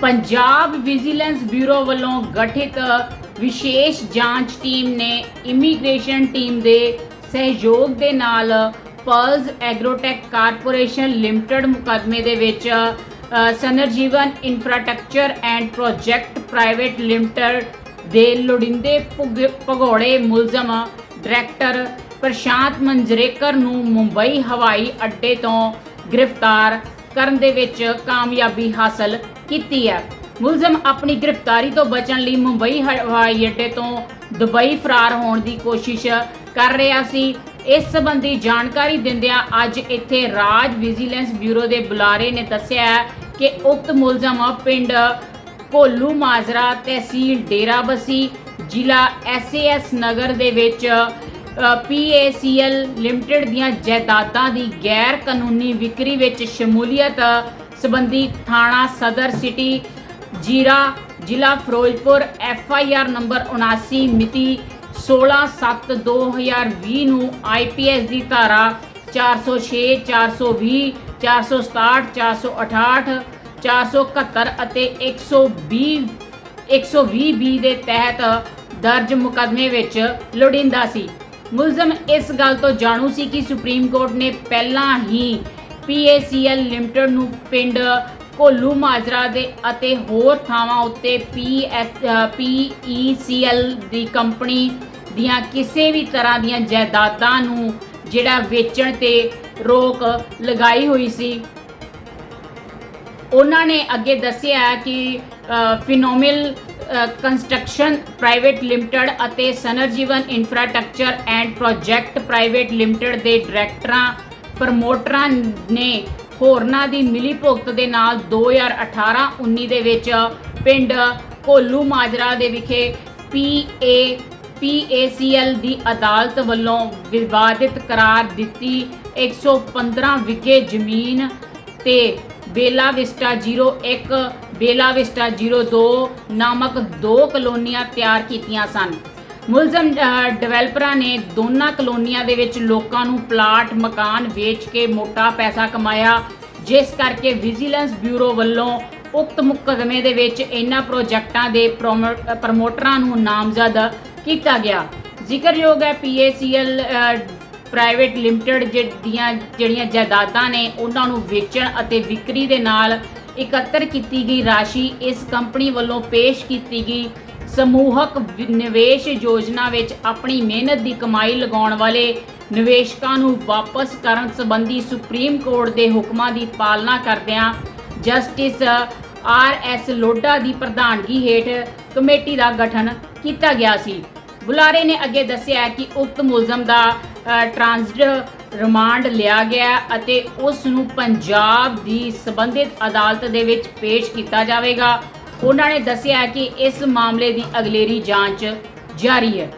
Punjab vigilance bureau ਵੱਲੋਂ ਗਠਿਤ ਵਿਸ਼ੇਸ਼ ਜਾਂਚ ਟੀਮ ਨੇ ਇਮੀਗ੍ਰੇਸ਼ਨ ਟੀਮ ਦੇ ਸਹਿਯੋਗ ਦੇ ਨਾਲ ਪਰਲਸ ਐਗਰੋਟੈਕ ਕਾਰਪੋਰੇਸ਼ਨ ਲਿਮਟਿਡ ਮੁਕੱਦਮੇ ਦੇ ਵਿੱਚ ਅ, ਸਨਰਜੀਵਨ infrastructure and project private limited ਦੇ ਲੋੜਿੰਦੇ ਭੁਗ- ਭਗੌੜੇ ਮੁਲਜ਼ਮ ਡਾਇਰੈਕਟਰ ਪ੍ਰਸ਼ਾਂਤ ਮੰਜਰੇਕਰ ਨੂੰ ਮੁੰਬਈ ਹਵਾਈ ਅੱਡੇ ਤੋਂ ਗ੍ਰਿਫਤਾਰ ਕਰਨ ਦੇ ਵਿੱਚ ਕਾਮਯਾਬੀ ਹਾਸਲ ਕੀਤੀ ਹੈ। ਮੁਲਜ਼ਮ ਆਪਣੀ ਗ੍ਰਿਫਤਾਰੀ ਤੋਂ ਬਚਣ ਲਈ ਮੁੰਬਈ ਹਵਾਈ ਅੱਡੇ ਤੋਂ ਦੁਬਈ ਫਰਾਰ ਹੋਣ ਦੀ ਕੋਸ਼ਿਸ਼ ਕਰ ਰਿਹਾ ਸੀ। ਇਸ ਸੰਬੰਧੀ ਜਾਣਕਾਰੀ ਦਿੰਦਿਆਂ ਅੱਜ ਇੱਥੇ ਰਾਜ ਵਿਜੀਲੈਂਸ ਬਿਊਰੋ ਦੇ ਬੁਲਾਰੇ ਨੇ ਦੱਸਿਆ ਹੈ ਕਿ ਉਕਤ ਮੁਲਜ਼ਮ ਪਿੰਡ ਕੋਲੂ ਮਾਜਰਾ ਤਹਿਸੀਲ ਡੇਰਾਬੱਸੀ, ਜ਼ਿਲ੍ਹਾ ਐਸਏਐਸ ਨਗਰ ਦੇ ਵਿੱਚ ਪੀਏਸੀਐਲ ਲਿਮਟਿਡ ਦੀਆਂ ਜਾਇਦਾਦਾਂ ਦੀ ਗੈਰ ਕਾਨੂੰਨੀ ਵਿਕਰੀ ਵਿੱਚ ਸ਼ਮੂਲੀਅਤ ਸਬੰਧੀ ਥਾਣਾ ਸਦਰ ਸਿਟੀ, ਜੀਰਾ ਜ਼ਿਲ੍ਹਾ Firozpur F I R number 79 ਮਿਤੀ 16/7/2020 ਨੂੰ ਆਈਪੀਐਸ ਦੀ ਧਾਰਾ 406 420 467 468 471 ਅਤੇ 120 120 ਬੀ ਦੇ ਤਹਿਤ ਦਰਜ ਮੁਕੱਦਮੇ ਵਿੱਚ ਲੋੜਿੰਦਾ ਸੀ। ਮੁਲਜ਼ਮ ਇਸ ਗੱਲ ਤੋਂ ਜਾਣੂ ਸੀ ਕਿ ਸੁਪਰੀਮ ਕੋਰਟ ਨੇ ਪਹਿਲਾਂ ਹੀ ਪੀਏਸੀਐਲ ਲਿਮਟਿਡ ਨੂੰ ਪਿੰਡ ਕੋਲੂ ਮਾਜਰਾ ਦੇ ਅਤੇ ਹੋਰ ਥਾਵਾਂ ਉੱਤੇ ਪੀਐਸ ਪੀਈਸੀਐਲ ਦੀ ਕੰਪਨੀ ਦੀਆਂ ਕਿਸੇ ਵੀ ਤਰ੍ਹਾਂ ਦੀਆਂ ਜਾਇਦਾਦਾਂ ਨੂੰ ਜਿਹੜਾ ਵੇਚਣ ਤੇ ਰੋਕ ਲਗਾਈ ਹੋਈ ਸੀ। ਉਹਨਾਂ ਨੇ ਅੱਗੇ ਦੱਸਿਆ ਕਿ ਫਿਨੋਮਿਲ ਕੰਸਟਰਕਸ਼ਨ, ਪ੍ਰਾਈਵੇਟ ਲਿਮਟਿਡ ਅਤੇ ਸਨਰਜੀਵਨ infrastructure and project private limited ਦੇ ਡਾਇਰੈਕਟਰਾਂ ਪ੍ਰਮੋਟਰਾਂ ਨੇ ਹੋਰਨਾਂ ਦੀ ਮਿਲੀ ਭੁਗਤ ਦੇ ਨਾਲ 2018-19 ਦੇ ਵਿੱਚ ਪਿੰਡ ਕੋਲੂ ਮਾਜਰਾ ਦੇ ਵਿਖੇ ਪੀਏ ਪੀਏਸੀਐਲ ਦੀ ਅਦਾਲਤ ਵੱਲੋਂ ਵਿਵਾਦਿਤ ਕਰਾਰ ਦਿੱਤੀ। 115 ਵਿਗੇ ਜ਼ਮੀਨ ਤੇ ਬੇਲਾ ਵਿਸਟਾ 01 ਬੇਲਾ ਵਿਸਟਾ 02 ਨਾਮਕ ਦੋ ਕਲੋਨੀਆਂ ਤਿਆਰ ਕੀਤੀਆਂ ਸਨ। ਮੁਲਜ਼ਮ ਡਿਵੈਲਪਰਾਂ ਨੇ ਦੋਨਾਂ ਕਲੋਨੀਆਂ ਦੇ ਵਿੱਚ ਲੋਕਾਂ ਨੂੰ ਪਲਾਟ, ਮਕਾਨ ਵੇਚ ਕੇ ਮੋਟਾ ਪੈਸਾ ਕਮਾਇਆ। ਜਿਸ ਕਰਕੇ ਵਿਜੀਲੈਂਸ ਬਿਊਰੋ ਵੱਲੋਂ ਉਕਤ ਮੁਕੱਦਮੇ ਦੇ ਵਿੱਚ ਇਹਨਾਂ ਪ੍ਰੋਜੈਕਟਾਂ ਦੇ ਪ੍ਰੋਮੋ- ਪ੍ਰਮੋਟਰਾਂ ਨੂੰ ਨਾਮਜ਼ਦ ਕੀਤਾ ਗਿਆ। ਜ਼ਿਕਰਯੋਗ ਹੈ, ਪੀਏਸੀਐਲ ਪ੍ਰਾਈਵੇਟ ਲਿਮਟਿਡ ਜਿਹੜੀਆਂ ਜਿਹੜੀਆਂ ਜਾਇਦਾਦਾਂ ਨੇ, ਉਹਨਾਂ ਨੂੰ ਵੇਚਣ ਅਤੇ ਵਿਕਰੀ ਦੇ ਨਾਲ ਇਕੱਤਰ ਕੀਤੀ ਗਈ ਰਾਸ਼ੀ ਇਸ ਕੰਪਨੀ ਵੱਲੋਂ ਪੇਸ਼ ਕੀਤੀ ਗਈ। ਸਮੂਹਕ ਨਿਵੇਸ਼ ਯੋਜਨਾ ਵਿੱਚ ਆਪਣੀ ਮਿਹਨਤ ਦੀ ਕਮਾਈ ਲਗਾਉਣ ਵਾਲੇ ਨਿਵੇਸ਼ਕਾਂ ਨੂੰ ਵਾਪਸ ਕਰਨ ਸੰਬੰਧੀ ਸੁਪਰੀਮ ਕੋਰਟ ਦੇ ਹੁਕਮਾਂ ਦੀ ਪਾਲਣਾ ਕਰਦਿਆਂ ਜਸਟਿਸ ਆਰ ਐਸ ਲੋਡਾ ਦੀ ਪ੍ਰਧਾਨਗੀ ਹੇਠ ਕਮੇਟੀ ਦਾ ਗਠਨ ਕੀਤਾ ਗਿਆ ਸੀ। ਬੁਲਾਰੇ ਨੇ ਅੱਗੇ ਦੱਸਿਆ ਕਿ ਉਕਤ ਮੁਲਜ਼ਮ ਦਾ ਅ, ਰਿਮਾਂਡ ਲਿਆ ਗਿਆ ਅਤੇ ਉਸ ਨੂੰ ਪੰਜਾਬ ਦੀ ਸਬੰਧਿਤ ਅਦਾਲਤ ਦੇ ਵਿੱਚ ਪੇਸ਼ ਕੀਤਾ ਜਾਵੇਗਾ। ਉਹਨਾਂ ਨੇ ਦੱਸਿਆ ਕਿ ਇਸ ਮਾਮਲੇ ਦੀ ਅਗਲੇਰੀ ਜਾਂਚ ਜਾਰੀ ਹੈ।